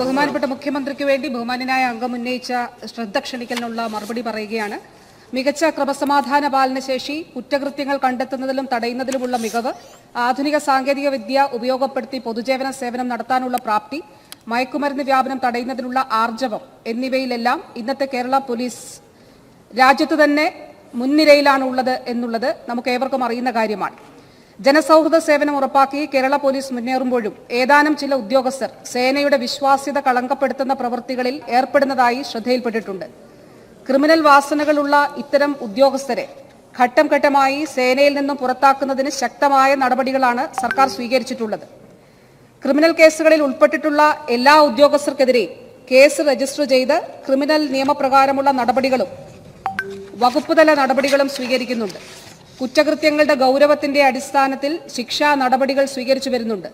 ബഹുമാനപ്പെട്ട മുഖ്യമന്ത്രിക്ക് വേണ്ടി ബഹുമാനായ അംഗം ഉന്നയിച്ച ശ്രദ്ധ ക്ഷണിക്കലിനുള്ള മറുപടി പറയുകയാണ്. മികച്ച ക്രമസമാധാന പാലനശേഷി കുറ്റകൃത്യങ്ങൾ കണ്ടെത്തുന്നതിലും തടയുന്നതിലുമുള്ള മികവ് ആധുനിക സാങ്കേതിക വിദ്യ ഉപയോഗപ്പെടുത്തി പൊതുജീവന സേവനം നടത്താനുള്ള പ്രാപ്തി മയക്കുമരുന്ന് വ്യാപനം തടയുന്നതിനുള്ള ആർജവം എന്നിവയിലെല്ലാം ഇന്നത്തെ കേരള പോലീസ് രാജ്യത്ത് തന്നെ മുൻനിരയിലാണ് ഉള്ളത് എന്നുള്ളത് നമുക്ക് ഏവർക്കും അറിയുന്ന കാര്യമാണ്. ജനസൗഹൃദ സേവനം ഉറപ്പാക്കി കേരള പോലീസ് മുന്നേറുമ്പോഴും ഏതാനും ചില ഉദ്യോഗസ്ഥർ സേനയുടെ വിശ്വാസ്യത കളങ്കപ്പെടുത്തുന്ന പ്രവൃത്തികളിൽ ഏർപ്പെടുന്നതായി ശ്രദ്ധയിൽപ്പെട്ടിട്ടുണ്ട്. ക്രിമിനൽ വാസനകളുള്ള ഇത്തരം ഉദ്യോഗസ്ഥരെ ഘട്ടം ഘട്ടമായി സേനയിൽ നിന്നും പുറത്താക്കുന്നതിന് ശക്തമായ നടപടികളാണ് സർക്കാർ സ്വീകരിച്ചിട്ടുള്ളത്. ക്രിമിനൽ കേസുകളിൽ ഉൾപ്പെട്ടിട്ടുള്ള എല്ലാ ഉദ്യോഗസ്ഥർക്കെതിരെയും കേസ് രജിസ്റ്റർ ചെയ്ത് ക്രിമിനൽ നിയമപ്രകാരമുള്ള നടപടികളും വകുപ്പുതല നടപടികളും സ്വീകരിക്കുന്നുണ്ട്. കുറ്റകൃത്യങ്ങളുടെ ഗൗരവത്തിന്റെ അടിസ്ഥാനത്തിൽ ശിക്ഷാ നടപടികൾ സ്വീകരിച്ചു വരുന്നുണ്ട്.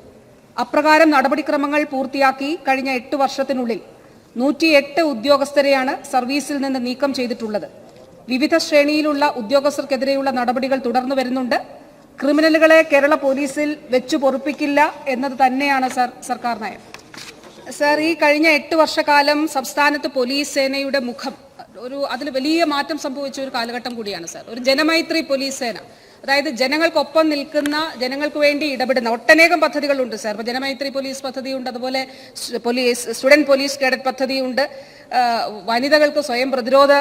അപ്രകാരം നടപടിക്രമങ്ങൾ പൂർത്തിയാക്കി കഴിഞ്ഞ എട്ട് വർഷത്തിനുള്ളിൽ നൂറ്റിയെട്ട് ഉദ്യോഗസ്ഥരെയാണ് സർവീസിൽ നിന്ന് നീക്കം ചെയ്തിട്ടുള്ളത്. വിവിധ ശ്രേണിയിലുള്ള ഉദ്യോഗസ്ഥർക്കെതിരെയുള്ള നടപടികൾ തുടർന്നു വരുന്നുണ്ട്. ക്രിമിനലുകളെ കേരള പോലീസിൽ വെച്ചു പൊറുപ്പിക്കില്ല എന്നത് തന്നെയാണ് സർ സർക്കാർ നയം. സർ ഈ കഴിഞ്ഞ എട്ട് വർഷക്കാലം സംസ്ഥാനത്ത് പോലീസ് സേനയുടെ മുഖം ഒരു അതിൽ വലിയ മാറ്റം സംഭവിച്ച ഒരു കാലഘട്ടം കൂടിയാണ് സാർ. ഒരു ജനമൈത്രി പോലീസ് സേന. അതായത് ജനങ്ങൾക്കൊപ്പം നിൽക്കുന്ന ജനങ്ങൾക്ക് വേണ്ടി ഇടപെടുന്ന ഒട്ടനേകം പദ്ധതികളുണ്ട് സാർ. ഇപ്പോൾ ജനമൈത്രി പോലീസ് പദ്ധതിയുണ്ട് അതുപോലെ പോലീസ് സ്റ്റുഡന്റ് പോലീസ് കേഡറ്റ് പദ്ധതിയുണ്ട് വനിതകൾക്ക് സ്വയം പ്രതിരോധ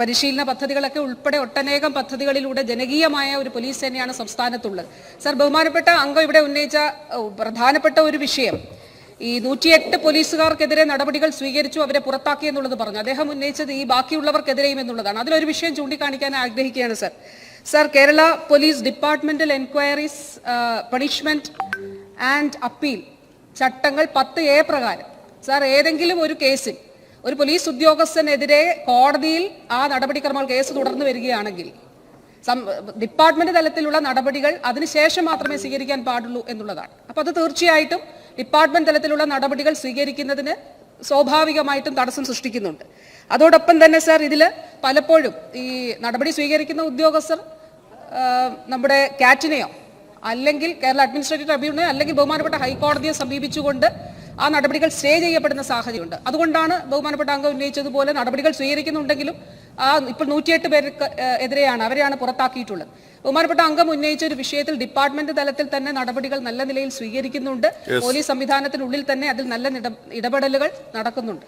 പരിശീലന പദ്ധതികളൊക്കെ ഉൾപ്പെടെ ഒട്ടനേകം പദ്ധതികളിലൂടെ ജനകീയമായ ഒരു പോലീസ് സേനയാണ് സംസ്ഥാനത്തുള്ളത്. സാർ ബഹുമാനപ്പെട്ട അംഗം ഇവിടെ ഉന്നയിച്ച പ്രധാനപ്പെട്ട ഒരു വിഷയം. ഈ നൂറ്റിയെട്ട് പോലീസുകാർക്കെതിരെ നടപടികൾ സ്വീകരിച്ചു അവരെ പുറത്താക്കി എന്നുള്ളത് പറഞ്ഞു. അദ്ദേഹം ഉന്നയിച്ചത് ഈ ബാക്കിയുള്ളവർക്കെതിരെയും എന്നുള്ളതാണ്. അതിലൊരു വിഷയം ചൂണ്ടിക്കാണിക്കാൻ ആഗ്രഹിക്കുകയാണ് sir. Sir Kerala police departmental enquiries punishment and appeal ചട്ടങ്ങൾ പത്ത് എ പ്രകാരം സർ ഏതെങ്കിലും ഒരു കേസിൽ ഒരു പോലീസ് ഉദ്യോഗസ്ഥനെതിരെ കോടതിയിൽ ആ നടപടിക്രമങ്ങൾ കേസ് തുടർന്നു വരികയാണെങ്കിൽ ഡിപ്പാർട്ട്മെന്റ് തലത്തിലുള്ള നടപടികൾ അതിനുശേഷം മാത്രമേ സ്വീകരിക്കാൻ പാടുള്ളൂ എന്നുള്ളതാണ്. അപ്പൊ അത് തീർച്ചയായിട്ടും ഡിപ്പാർട്ട്മെന്റ് തലത്തിലുള്ള നടപടികൾ സ്വീകരിക്കുന്നതിന് സ്വാഭാവികമായിട്ടും തടസ്സം സൃഷ്ടിക്കുന്നുണ്ട്. അതോടൊപ്പം തന്നെ സാർ ഇതിൽ പലപ്പോഴും ഈ നടപടി സ്വീകരിക്കുന്ന ഉദ്യോഗസ്ഥർ നമ്മുടെ കാറ്റിനെയോ അല്ലെങ്കിൽ കേരള അഡ്മിനിസ്ട്രേറ്റീവ് ട്രിബ്യൂണൽ അല്ലെങ്കിൽ ബഹുമാനപ്പെട്ട ഹൈക്കോടതിയെ സമീപിച്ചുകൊണ്ട് ആ നടപടികൾ സ്റ്റേ ചെയ്യപ്പെടുന്ന സാഹചര്യമുണ്ട്. അതുകൊണ്ടാണ് ബഹുമാനപ്പെട്ട അംഗം ഉന്നയിച്ചതുപോലെ നടപടികൾ സ്വീകരിക്കുന്നുണ്ടെങ്കിലും ആ ഇപ്പോൾ നൂറ്റിയെട്ട് പേർക്ക് എതിരെയാണ് അവരെയാണ് പുറത്താക്കിയിട്ടുള്ളത്. ബഹുമാനപ്പെട്ട അംഗം ഉന്നയിച്ച ഒരു വിഷയത്തിൽ ഡിപ്പാർട്ട്മെന്റ് തലത്തിൽ തന്നെ നടപടികൾ നല്ല നിലയിൽ സ്വീകരിക്കുന്നുണ്ട്. പോലീസ് സംവിധാനത്തിനുള്ളിൽ തന്നെ അതിൽ നല്ല ഇടപെടലുകൾ നടക്കുന്നുണ്ട്.